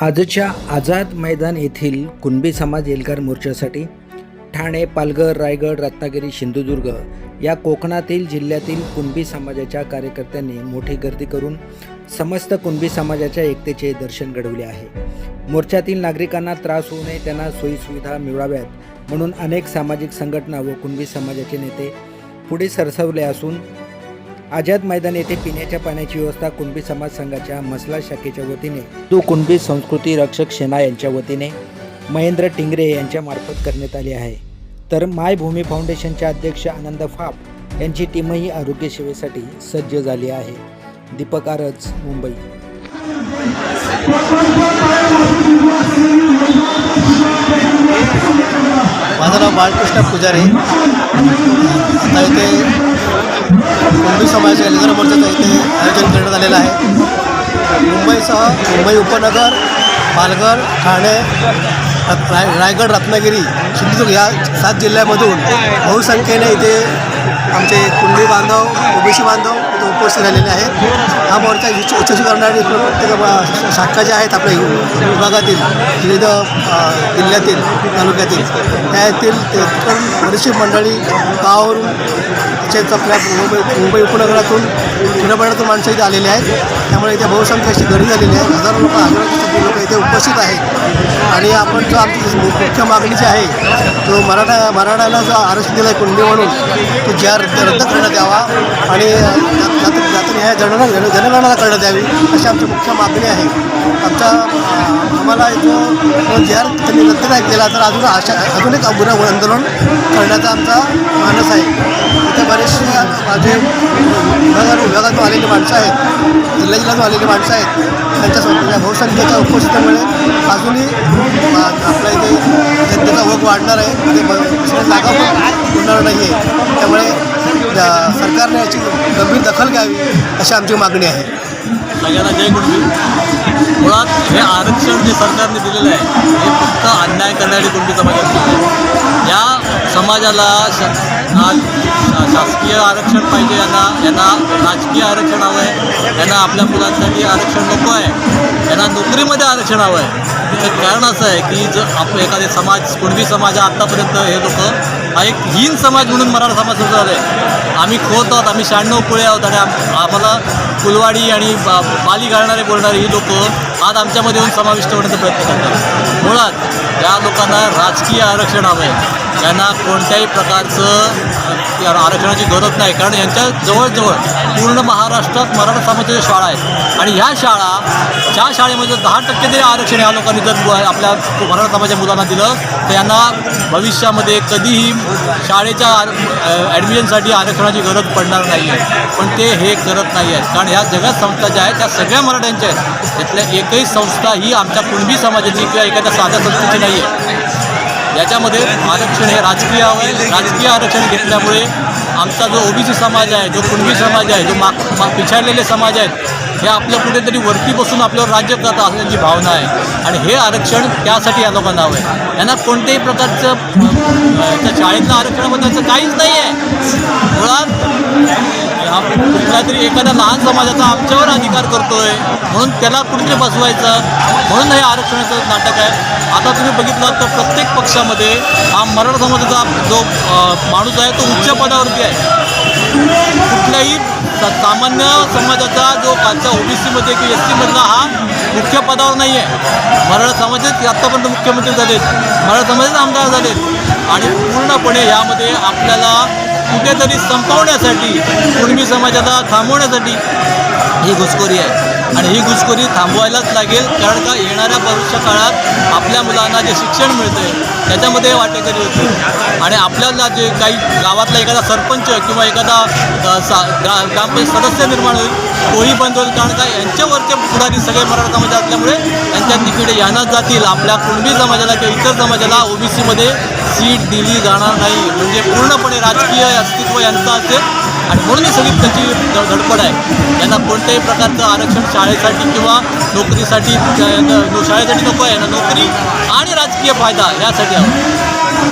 आजच्या आझाद मैदान येथील कुणबी समाज एल्गार मोर्चासाठी ठाणे पालघर रायगड रत्नागिरी सिंधुदुर्ग या कोकणातील जिल्ह्यातील कुणबी समाजाच्या कार्यकर्त्यांनी मोठी गर्दी करून समस्त कुणबी समाजाच्या एकतेचे दर्शन घडवले आहे. मोर्चातील नागरिकांना त्रास होऊ नये त्यांना सोयीसुविधा मिळाव्यात म्हणून अनेक सामाजिक संघटना व कुणबी समाजाचे नेते पुढे सरसवले असून आझाद मैदान येथे पिण्याच्या पाण्याची व्यवस्था कुणबी समाज संघाच्या मसला शाखेच्या वतीने तो कुणबी संस्कृती रक्षक सेना यांच्या वतीने महेंद्र टिंगरे यांच्या मार्फत करण्यात आली आहे. तर मायभूमी फाउंडेशनचे अध्यक्ष आनंद फाप यांची टीमही आरोग्य सेवेसाठी सज्ज झाली आहे. दीपक आरज मुंबई. माझं नाव बाळकृष्ण पुजारी. आता इथे कुणबी समाज एल्गार मोर्चाचं इथे आयोजन करण्यात आलेलं आहे. मुंबईसह मुंबई उपनगर पालघर ठाणे राय रायगड रत्नागिरी सिंधुदुर्ग या सात जिल्ह्यामधून बहुसंख्येने इथे आमचे कुंडी बांधव ओबीसी बांधव उपस्थित राहिलेले आहेत. हा मोर्चा उच्च यशस्वी करणारे प्रत्येक शाखा ज्या आहेत आपल्या विभागातील विविध जिल्ह्यातील तालुक्यातील त्यातील ते बरीचशी मंडळी गावावरून तसेच आपल्या मुंबई मुंबई उपनगरातून खेड्यापाड्यातून माणसं इथे आलेली आहेत. त्यामुळे इथे बहुसंख्य अशी गर्दी झालेली आहे. हजारो लोक हजारो लोक इथे उपस्थित आहेत. आणि आपण जो आमची मुख्य मागणी जी आहे तो मराठा मराठाला जो आरक्षण दिला आहे कुंडी म्हणून तो ज्या रद्द करण्यात यावा. आणि जाती जाती ह्या जन जनगणना करण्यात यावी अशी आमची मुख्य मागणी आहे. आमचा आम्हाला इथं जे आर त्यांनी रद्द नाही केला तर अजून अशा अजून एक गुन्हा आंदोलन करण्याचा आमचा मानस आहे. इथे बरेचसे माझे विभागात विभागातून आलेली माणसं आहेत जिल्हा जिल्ह्यातून आलेली माणसं आहेत. त्यांच्या संख्या बहुसंख्येच्या उपस्थितीमुळे अजूनही मा- आपल्या इथे वाढणार आहे. आणि दुसऱ्या जागा पण होणार नाही आहे. त्यामुळे सरकारने याची गंभीर दखल घ्यावी अशी आमची मागणी आहे. सगळ्यांना जय कुणबी मुळात हे आरक्षण जे सरकारने दिलेलं आहे हे फक्त अन्याय करणारी कुणबी समाजाची या समाजाला श आज शा- शासकीय आरक्षण पाहिजे यांना यांना राजकीय आरक्षण हवं आहे यांना आपल्या मुलांसाठी आरक्षण नको आहे यांना नोकरीमध्ये आरक्षण हवं आहे त्याचं कारण असं आहे की जर आप एखादे समाज कुणबी समाज आत्तापर्यंत हे लोक हा एक हीन समाज म्हणून मराठा समाज सुरू झाला आहे आम्ही खोत आहोत आम्ही शहाण्णव पुळे आहोत आणि आम्हाला फुलवाडी आणि बा बाली घालणारे बोलणारे ही लोक आज आमच्यामध्ये येऊन समाविष्ट होण्याचा प्रयत्न करतात. मुळात या लोकांना राजकीय आरक्षण हवं आहे यांना कोणत्याही प्रकारचं आरक्षणाची गरज नाही. कारण यांच्या जवळजवळ पूर्ण महाराष्ट्रात मराठा समाजाच्या शाळा आहेत. आणि ह्या शाळा ज्या शाळेमध्ये दहा टक्के जरी आरक्षण या लोकांनी जर आपल्या मराठा समाजाच्या मुलांना दिलं तर यांना भविष्यामध्ये कधीही शाळेच्या ॲडमिशनसाठी आरक्षणाची गरज पडणार नाही आहे पण ते हे करत नाही आहेत कारण ह्या जगात संस्था ज्या आहेत त्या सगळ्या मराठ्यांच्या आहेत. त्यातल्या एकही संस्था ही आमच्या कुणबी समाजाची किंवा एखाद्या साध्या संस्थेची नाही आहे याच्यामध्ये आरक्षण हे राजकीय हवं आहे राजकीय आरक्षण घेतल्यामुळे आमचा जो ओबीसी समाज आहे जो कुणबी समाज आहे जो माग मा पिछाडलेले समाज आहेत हे आपलं कुठेतरी वरती बसून आपल्यावर राज्य करत असण्याची भावना आहे. आणि हे आरक्षण त्यासाठी या लोकांना हवं आहे यांना कोणत्याही प्रकारचं त्या शाळेतलं आरक्षणाबद्दलचं काहीच नाही आहे मुळात कुठला तरी एखाद्या लहान समाजाचा आमच्यावर अधिकार करतोय म्हणून त्याला कुठेतरी बसवायचं म्हणून हे आरक्षणाचं नाटक आहे. आता तुम्ही बघितलं तर प्रत्येक पक्षामध्ये हा मराठा समाजाचा जो माणूस आहे तो उच्च पदावरती आहे. कुठल्याही सामान्य समाजाचा जो कालच्या ओबीसीमध्ये किंवा एस सीमधला हा मुख्य पदावर नाही आहे. मराठा समाजात आत्तापर्यंत मुख्यमंत्री झालेत. मराठा समाजाचे आमदार झालेत. आणि पूर्णपणे यामध्ये आपल्याला कुठेतरी संपवण्यासाठी कुणबी समाजाला थांबवण्यासाठी ही घुसखोरी आहे. आणि ही घुसखोरी थांबवायलाच लागेल कारण का येणाऱ्या भविष्य काळात आपल्या मुलांना जे शिक्षण मिळते त्याच्यामध्ये वाटेकरी होते आणि आपल्याला जे काही गावातला एखादा सरपंच किंवा एखादा सा ग्रामपंचायत सदस्य निर्माण होईल कोळी बंद काणका कारण यांच्यावरचे पुढारी सगळे मराठा असल्यामुळे यांच्या तिकडे यानाच जातील. आपल्या कुणबी समाजाला किंवा इतर समाजाला ओबीसीमध्ये सीट दिली जाणार नाही. म्हणजे पूर्णपणे राजकीय अस्तित्व यांचं असेल. आणि म्हणून ही सगळी त्याची धडपड आहे. यांना कोणत्याही प्रकारचं आरक्षण शाळेसाठी किंवा नोकरीसाठी शाळेसाठी नको आहे. यांना नोकरी आणि राजकीय फायदा यासाठी हवं.